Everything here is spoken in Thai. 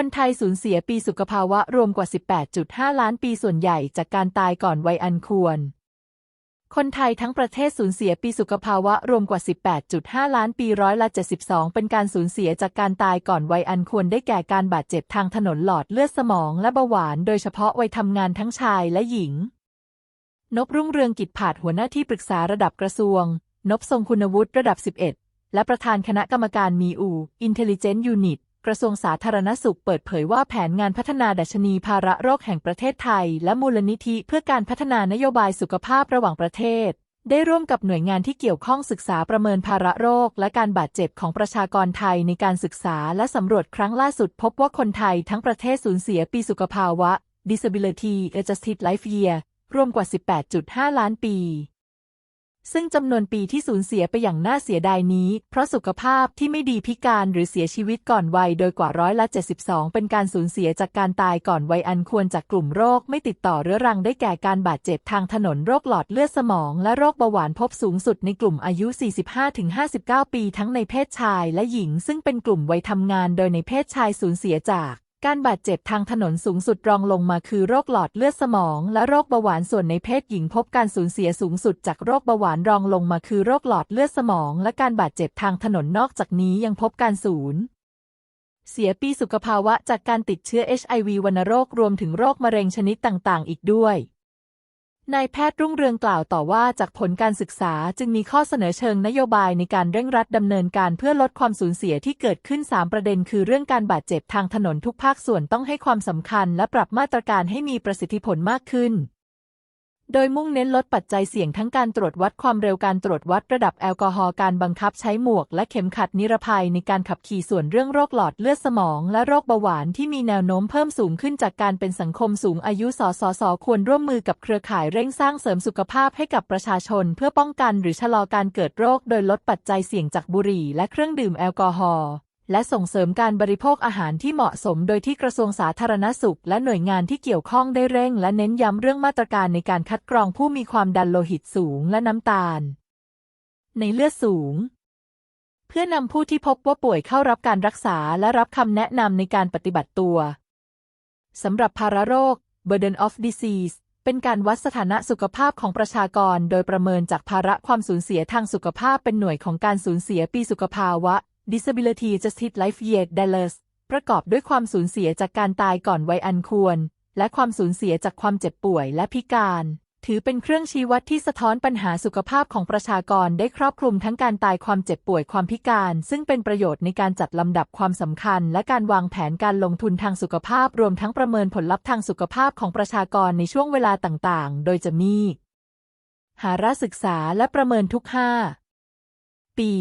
คนไทยสูญเสียปีสุขภาวะรวมกว่า 18.5 ล้านปีส่วนใหญ่จากการตายก่อนวัยอันควร คนไทยทั้งประเทศสูญเสียปีสุขภาวะรวมกว่า 18.5 ล้านปีร้อยละ72 เป็นการสูญเสียจากการตายก่อนวัยอันควรได้แก่การบาดเจ็บทางถนนหลอดเลือดสมองและเบาหวานโดยเฉพาะวัยทำงานทั้งชายและหญิง นบรุ่งเรืองกิจผาดหัวหน้าที่ปรึกษาระดับกระทรวง นบทรงคุณวุฒิระดับ 11 และประธานคณะกรรมการมีอู Intelligent Unit กระทรวงสาธารณสุขเปิดเผยว่าแผนงานพัฒนาดัชนีภาระโรคแห่งประเทศไทย และมูลนิธิเพื่อการพัฒนานโยบายสุขภาพระหว่างประเทศ ได้ร่วมกับหน่วยงานที่เกี่ยวข้องศึกษาประเมินภาระโรค และการบาดเจ็บของประชากรไทยในการศึกษาและสำรวจครั้งล่าสุดพบว่าคนไทยทั้งประเทศสูญเสียปีสุขภาวะ disability adjusted life year รวมกว่า 18.5 ล้านปี ซึ่งจำนวนปีที่สูญเสียไปอย่างน่าเสียดายนี้ เพราะสุขภาพที่ไม่ดีพิการหรือเสียชีวิตก่อนวัยโดยกว่าร้อยละ 72 เป็นการสูญเสียจากการตายก่อนวัยอันควรจากกลุ่มโรคไม่ติดต่อเรื้อรังได้แก่การบาดเจ็บทางถนนโรคหลอดเลือดสมองและโรคเบาหวานพบสูงสุดในกลุ่มอายุ 45-59 ปีทั้งในเพศชายและหญิง ซึ่งเป็นกลุ่มวัยทำงานโดยในเพศชายสูญเสียจาก การบาดเจ็บทางถนนสูงสุดรองลงมาคือโรคหลอดเลือดสมอง และโรคเบาหวานส่วนในเพศหญิงพบการสูญเสียสูงสุดจากโรคเบาหวานรองลงมาคือโรคหลอดเลือดสมอง และการบาดเจ็บทางถนนนอกจากนี้ยังพบการสูญเสียปีสุขภาวะจากการติดเชื้อ HIV วัณโรครวมถึงโรคมะเร็งชนิดต่าง ๆ อีกด้วย นายแพทย์รุ่งเรืองกล่าวต่อว่าจากผลการศึกษาจึงมีข้อเสนอเชิงนโยบายในการเร่งรัดดำเนินการเพื่อลดความสูญเสียที่เกิดขึ้น 3 ประเด็น คือเรื่องการบาดเจ็บทางถนนทุกภาคส่วนต้องให้ความสำคัญ และปรับมาตรการให้มีประสิทธิผลมากขึ้น โดยมุ่งเน้นลดปัจจัยเสี่ยงทั้งการตรวจวัดความเร็วการตรวจวัดระดับแอลกอฮอล์การบังคับใช้หมวกและเข็มขัดนิรภัยในการขับขี่ส่วนเรื่องโรคหลอดเลือดสมอง และโรคเบาหวานที่มีแนวโน้มเพิ่มสูงขึ้นจากการเป็นสังคมสูงอายุสสสควรร่วมมือกับเครือข่ายเร่งสร้างเสริมสุขภาพให้กับประชาชน เพื่อป้องกันหรือชะลอการเกิดโรค โดยลดปัจจัยเสี่ยงจากบุหรี่และเครื่องดื่มแอลกอฮอล์ และส่งเสริมการบริโภคอาหารที่เหมาะสม โดยที่กระทรวงสาธารณสุข และหน่วยงานที่เกี่ยวข้องได้เร่ง และเน้นย้ำเรื่องมาตรการในการคัดกรองผู้มีความดันโลหิตสูงและน้ำตาล ในเลือดสูง เพื่อนำผู้ที่พบว่าป่วยเข้ารับการรักษาและรับคำแนะนำในการปฏิบัติตัวสำหรับภาระโรค burden of disease เป็นการวัดสถานะสุขภาพของประชากร โดยประเมินจากภาระความสูญเสียทางสุขภาพเป็นหน่วยของการสูญเสียปีสุขภาวะ Disability Justice Life Year Dallas ประกอบด้วยความสูญเสียจากการตายก่อนวัยอันควร และความสูญเสียจากความเจ็บป่วยและพิการ ถือเป็นเครื่องชี้วัดที่สะท้อนปัญหาสุขภาพของประชากรได้ครอบคลุมทั้งการตายความเจ็บป่วยความพิการ ซึ่งเป็นประโยชน์ในการจัดลำดับความสำคัญ และการวางแผนการลงทุนทางสุขภาพรวมทั้งประเมินผลลัพธ์ทางสุขภาพของประชากรในช่วงเวลาต่างๆ โดยจะมี หาระศึกษาและประเมินทุก 5 ปี